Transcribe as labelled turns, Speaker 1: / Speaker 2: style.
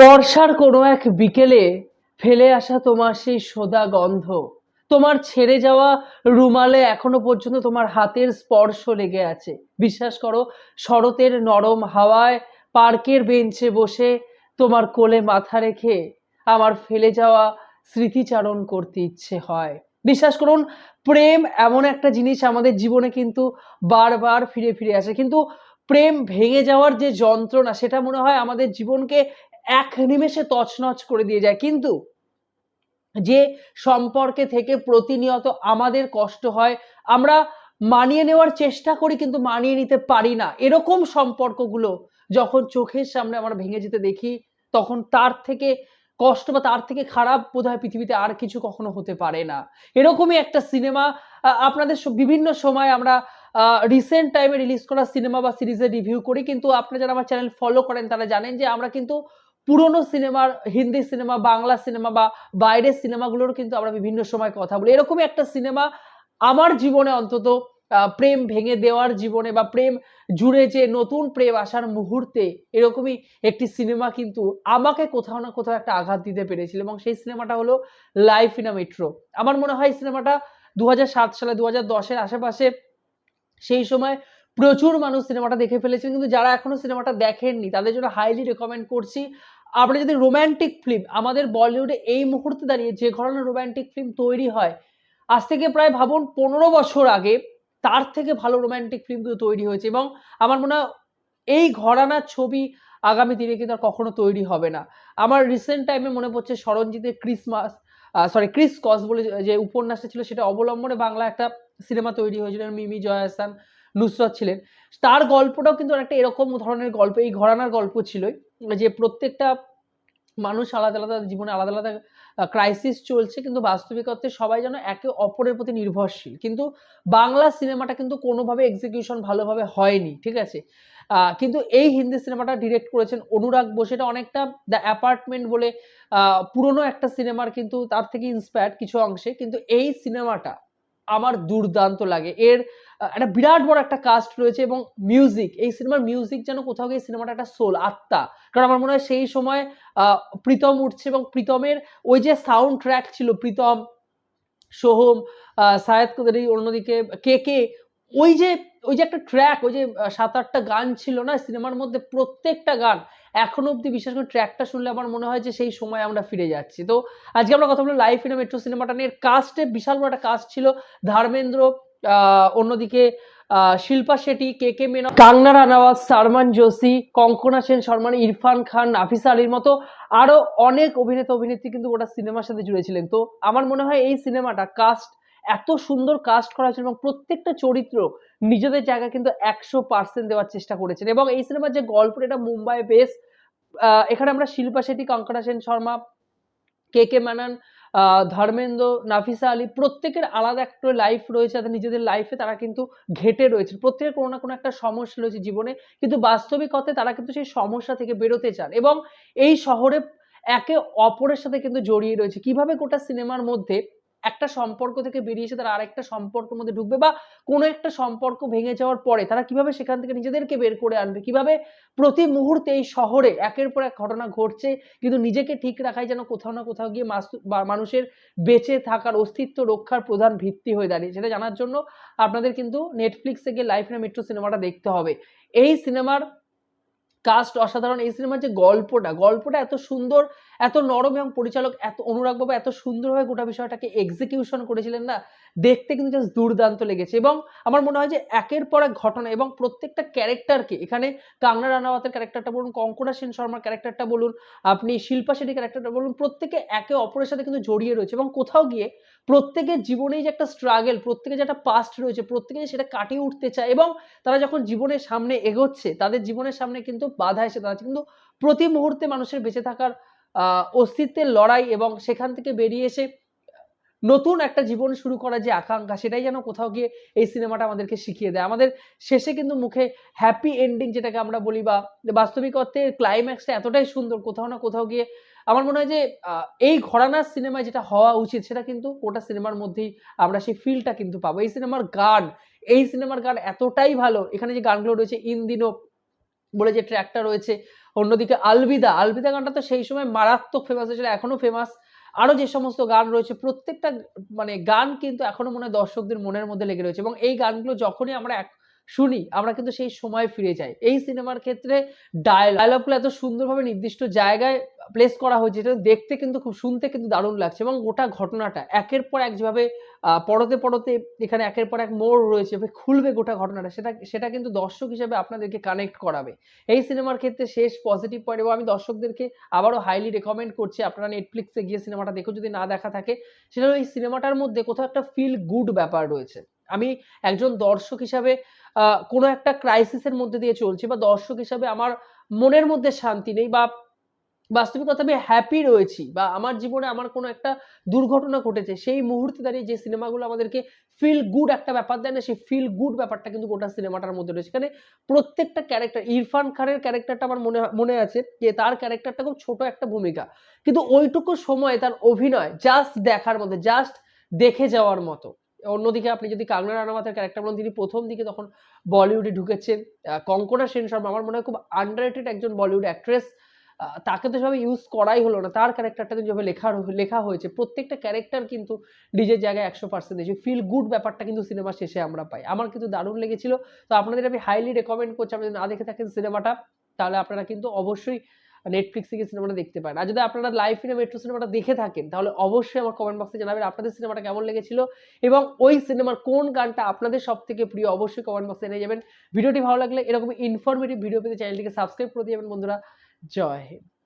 Speaker 1: বর্ষার কোনো এক বিকেলে ফেলে আসা তোমার সেই সোদা গন্ধ। তোমার ছেড়ে যাওয়া রুমালে এখনও পর্যন্ত তোমার হাতের স্পর্শ লেগে আছে। বিশ্বাস করো, শরতের নরম হাওয়ায় পার্কের বেঞ্চে বসে তোমার কোলে মাথা রেখে আমার ফেলে যাওয়া স্মৃতিচারণ করতে ইচ্ছে হয়। বিশ্বাস করুন, প্রেম এমন একটা জিনিস আমাদের জীবনে কিন্তু বারবার ফিরে ফিরে আসে। কিন্তু প্রেম ভেঙে যাওয়ার যে যন্ত্রণা, সেটা মনে হয় আমাদের জীবনকে এক নিমেষে তছনছ করে দিয়ে যায়। কিন্তু যে সম্পর্কে থেকে প্রতিনিয়ত আমাদের কষ্ট হয়, আমরা মানিয়ে নেওয়ার চেষ্টা করি কিন্তু মানিয়ে নিতে পারি না। এরকম সম্পর্কগুলো যখন চোখের সামনে আমরা ভেঙে যেতে দেখি, তখন তার থেকে কষ্ট বা তার থেকে খারাপ বোধহয় পৃথিবীতে আর কিছু কখনো হতে পারে না। এরকমই একটা সিনেমা আপনাদের বিভিন্ন সময় আমরা রিসেন্ট টাইমে রিলিজ করা সিনেমা বা সিরিজের রিভিউ করি। কিন্তু আপনারা যারা আমার চ্যানেল ফলো করেন, তারা জানেন যে আমরা কিন্তু পুরনো সিনেমার, হিন্দি সিনেমা, বাংলা সিনেমা বা বাইরের সিনেমাগুলোর কিন্তু আমরা বিভিন্ন সময় কথা বলি। এরকমই একটা সিনেমা আমার জীবনে অন্তত প্রেম ভেঙে দেওয়ার জীবনে বা প্রেম জুড়ে যে নতুন প্রেম আসার মুহূর্তে এরকমই একটি সিনেমা কিন্তু আমাকে কোথাও না কোথাও একটা আঘাত দিতে পেরেছিল এবং সেই সিনেমাটা হলো লাইফ ইন মেট্রো আমার মনে হয় সিনেমাটা দু হাজার সাত সালে দু হাজার দশের আশেপাশে সেই সময় প্রচুর মানুষ সিনেমাটা দেখে ফেলেছেন, কিন্তু যারা এখনও সিনেমাটা দেখেননি, তাদের জন্য হাইলি রেকমেন্ড করছি আমরা যদি রোম্যান্টিক ফিল্ম আমাদের বলিউডে এই মুহূর্তে দাঁড়িয়ে যে ধরনের রোম্যান্টিক ফিল্ম তৈরি হয়, আজ থেকে প্রায় ভাবুন পনেরো বছর আগে, তার থেকে ভালো রোম্যান্টিক ফিল্ম কিন্তু তৈরি হয়েছে এবং আমার মনে হয় এই ঘরানার ছবি আগামী দিনে কিন্তু আর কখনো তৈরি হবে না। আমার রিসেন্ট টাইমে মনে পড়ছে সরঞ্জিতের ক্রিসমাস সরি ক্রিস কস বলে যে- উপন্যাসটা ছিল, সেটা অবলম্বনে বাংলা একটা সিনেমা তৈরি হয়েছিল মিমি জয় হাসান নুসরত ছিলেন। তার গল্পটাও কিন্তু একটা এরকম ধরনের গল্প, এই ঘরানার গল্প ছিল যে প্রত্যেকটা মানুষ আলাদা আলাদা জীবনে আলাদা আলাদা ক্রাইসিস চলছে, কিন্তু বাস্তবিকতে সবাই যেন একে অপরের প্রতি নির্ভরশীল। কিন্তু বাংলা সিনেমাটা কিন্তু কোনোভাবে এক্সিকিউশন ভালোভাবে হয়নি, ঠিক আছে? কিন্তু এই হিন্দি সিনেমাটা ডিরেক্ট করেছেন অনুরাগ বোস। এটা অনেকটা দ্য অ্যাপার্টমেন্ট বলে পুরনো একটা সিনেমার কিন্তু তার থেকে ইন্সপায়ার্ড কিছু অংশে। কিন্তু এই সিনেমাটা আমার দুর্দান্ত লাগে। এর একটা বিরাট বড় একটা কাস্ট রয়েছে এবং মিউজিক এই সিনেমার মিউজিক যেন কোথাও গিয়ে সিনেমাটা একটা সোল আত্মা। কারণ আমার মনে হয় সেই সময় প্রীতম উঠছে এবং প্রীতমের ওই যে সাউন্ড ট্র্যাক ছিল, প্রীতম, সোহম সায়েদ কুদারি, অন্যদিকে কে কে, ওই যে ওই যে একটা ট্র্যাক ওই যে সাত আটটা গান ছিল না সিনেমার মধ্যে প্রত্যেকটা গান এখনও অব্দি বিশেষ করে ট্র্যাকটা শুনলে আমার মনে হয় যে সেই সময় আমরা ফিরে যাচ্ছি। তো আজকে আমরা কথা বলব লাইফ ইন মেট্রো সিনেমাটা নিয়ে। কাস্টে বিশাল বড় একটা কাস্ট ছিল ধর্মেন্দ্র অন্যদিকে শিল্পা শেঠি, কে কে মেনন, কাঙ্গনা রানাওয়াত সালমান জোশি কঙ্কনা সেন শর্মা, ইরফান খান, নাফিসা আলীর মতো আরও অনেক অভিনেতা, অভিনেত্রী কিন্তু গোটা সিনেমার সাথে জুড়েছিলেন তো আমার মনে হয় এই সিনেমাটা কাস্ট এত সুন্দর কাস্ট করা হয়েছিল এবং প্রত্যেকটা চরিত্র নিজেদের জায়গা কিন্তু একশো পার্সেন্ট দেওয়ার চেষ্টা করেছেন। এবং এই সিনেমার যে গল্প এটা মুম্বাই বেস এখানে আমরা শিল্পা শেঠি, কঙ্কনা সেন শর্মা, কে কে মানান ধর্মেন্দ্র, নাফিসা আলী প্রত্যেকের আলাদা একটা লাইফ রয়েছে তাদের নিজেদের লাইফে তারা কিন্তু ঘেটে রয়েছে। প্রত্যেকের কোনো না কোনো একটা সমস্যা রয়েছে জীবনে, কিন্তু বাস্তবিক অর্থে তারা কিন্তু সেই সমস্যা থেকে বেরোতে চান। এবং এই শহরে একে অপরের সাথে কিন্তু জড়িয়ে রয়েছে। কীভাবে গোটা সিনেমার মধ্যে একটা সম্পর্ক থেকে বেরিয়ে এসে তারা আরেকটা সম্পর্কের মধ্যে ঢুকবে বা কোনো একটা সম্পর্ক ভেঙে যাওয়ার পরে তারা কীভাবে সেখান থেকে নিজেদেরকে বের করে আনবে? কীভাবে প্রতি মুহূর্তে এই শহরে একের পর এক ঘটনা ঘটছে, কিন্তু নিজেকে ঠিক রাখাই যেন কোথাও না কোথাও গিয়ে মানুষের বেঁচে থাকার অস্তিত্ব রক্ষার প্রধান ভিত্তি হয়ে দাঁড়িয়ে সেটা জানার জন্য আপনাদের কিন্তু নেটফ্লিক্সে গিয়ে লাইফ না মেট্রো সিনেমাটা দেখতে হবে। এই সিনেমার কাস্ট অসাধারণ। এই সিনেমার যে গল্পটা গল্পটা এত সুন্দর এত নরম এবং পরিচালক, এত অনুরাগ বাবু এত সুন্দরভাবে গোটা বিষয়টাকে এক্সিকিউশন করেছিলেন না, দেখতে কিন্তু জাস্ট দুর্দান্ত লেগেছে। এবং আমার মনে হয় যে একের পর এক ঘটনা এবং প্রত্যেকটা ক্যারেক্টারকে এখানে কাংনা রানাওয়াতের ক্যারেক্টারটা বলুন, কঙ্কনা সেন শর্মার ক্যারেক্টারটা বলুন, আপনি শিল্পা শেঠি ক্যারেক্টারটা বলুন, প্রত্যেকে একে অপরের সাথে কিন্তু জড়িয়ে রয়েছে এবং কোথাও গিয়ে প্রত্যেকের জীবনেই যে একটা স্ট্রাগল প্রত্যেকের যে একটা পাস্ট রয়েছে, প্রত্যেকে সেটা কাটিয়ে উঠতে চায় এবং তারা যখন জীবনের সামনে এগোচ্ছে, তাদের জীবনের সামনে কিন্তু বাধা এসে দাঁড়াচ্ছে। কিন্তু প্রতি মুহূর্তে মানুষের বেঁচে থাকার অস্তিত্বের লড়াই এবং সেখান থেকে বেরিয়ে এসে নতুন একটা জীবন শুরু করার যে আকাঙ্ক্ষা, সেটাই যেন কোথাও গিয়ে এই সিনেমাটা আমাদেরকে শিখিয়ে দেয়। আমাদের শেষে কিন্তু মুখে হ্যাপি এন্ডিং যেটাকে আমরা বলি বা বাস্তবিক অর্থে ক্লাইম্যাক্সটা এতটাই সুন্দর, কোথাও না কোথাও গিয়ে আমার মনে হয় যে এই ঘরানার সিনেমায় যেটা হওয়া উচিত, সেটা কিন্তু গোটা সিনেমার মধ্যেই আমরা সেই ফিলটা কিন্তু পাবো। এই সিনেমার গান, এই সিনেমার গান এতটাই ভালো। এখানে যে গানগুলো রয়েছে ইন দিনো বলে যে ট্র্যাকটা রয়েছে অন্যদিকে আলবিদা আলবিদা গানটা তো সেই সময় মারাত্মক ফেমাস হয়েছিল, এখনও ফেমাস আরও যে সমস্ত গান রয়েছে, প্রত্যেকটা মানে গান কিন্তু এখনও মনে হয় দর্শকদের মনের মধ্যে লেগে রয়েছে। এবং এই গানগুলো যখনই আমরা এক- শুনি আমরা কিন্তু সেই সময় ফিরে যাই। এই সিনেমার ক্ষেত্রে ডায়লগগুলো এত সুন্দরভাবে নির্দিষ্ট জায়গায় প্লেস করা হয়েছে যেটা দেখতে কিন্তু খুব শুনতে কিন্তু দারুণ লাগছে এবং গোটা ঘটনাটা একের পর এক যেভাবে আহ, পরতে পরতে এখানে একের পর এক মোড় রয়েছে খুলবে গোটা ঘটনাটা সেটা সেটা কিন্তু দর্শক হিসেবে আপনাদেরকে কানেক্ট করাবে। এই সিনেমার ক্ষেত্রে শেষ পজিটিভ পয়েন্ট এবং আমি দর্শকদেরকে আবারও হাইলি রেকমেন্ড করছি আপনারা নেটফ্লিক্সে গিয়ে সিনেমাটা দেখো যদি না দেখা থাকে সেটা এই সিনেমাটার মধ্যে কোথাও একটা ফিল গুড ব্যাপার রয়েছে। আমি একজন দর্শক হিসাবে কোনো একটা ক্রাইসিসের মধ্যে দিয়ে চলছি বা দর্শক হিসাবে আমার মনের মধ্যে শান্তি নেই বা বাস্তবিকতা আমি হ্যাপি রয়েছি বা আমার জীবনে আমার কোনো একটা দুর্ঘটনা ঘটেছে, সেই মুহূর্তে দাঁড়িয়ে যে সিনেমাগুলো আমাদেরকে ফিল গুড একটা ব্যাপার দেয় না, সেই ফিল গুড ব্যাপারটা কিন্তু গোটা সিনেমাটার মধ্যে রয়েছে। এখানে প্রত্যেকটা ক্যারেক্টার ইরফান খানের ক্যারেক্টারটা আমার মনে মনে আছে যে তার ক্যারেক্টারটা খুব ছোট একটা ভূমিকা। কিন্তু ওইটুকু সময় তার অভিনয় জাস্ট দেখার মধ্যে জাস্ট দেখে যাওয়ার মতো। অন্যদিকে আপনি যদি কাঙ্গনা রানাওয়াতের ক্যারেক্টার বলেন, তিনি প্রথম দিকে তখন বলিউডে ঢুকেছেন। কঙ্কনা সেন শর্মা আমার মনে হয় খুব আন্ডারেটেড একজন বলিউড অ্যাক্ট্রেস তাকে তো সেভাবে ইউজ করাই হলো না। তার ক্যারেক্টারটা যেভাবে লেখা লেখা হয়েছে, প্রত্যেকটা ক্যারেক্টার কিন্তু নিজের জায়গায় একশো পার্সেন্ট এসে ফিল গুড ব্যাপারটা কিন্তু সিনেমা শেষে আমরা পাই। আমার কিন্তু দারুণ লেগেছিল। তো আপনাদের আমি হাইলি রেকমেন্ড করছি। আপনি যদি না দেখে থাকেন সিনেমাটা তাহলে আপনারা কিন্তু অবশ্যই নেটফ্লিক্সে গিয়ে সিনেমাটা দেখতে পারেন। আর যদি আপনারা লাইভ ইন মেট্রো সিনেমাটা দেখে থাকেন, তাহলে অবশ্যই আমার কমেন্ট বক্সে জানাবেন আপনাদের সিনেমাটা কেমন লেগেছিল এবং ওই সিনেমার কোন গানটা আপনাদের সব থেকে প্রিয় অবশ্যই কমেন্ট বক্সে এনে যাবেন। ভিডিওটি ভালো লাগলে এরকম ইনফরমেটিভ ভিডিও পেতে চ্যানেলটিকে সাবস্ক্রাইব করে দিয়ে যাবেন বন্ধুরা। জয় হিন্দ।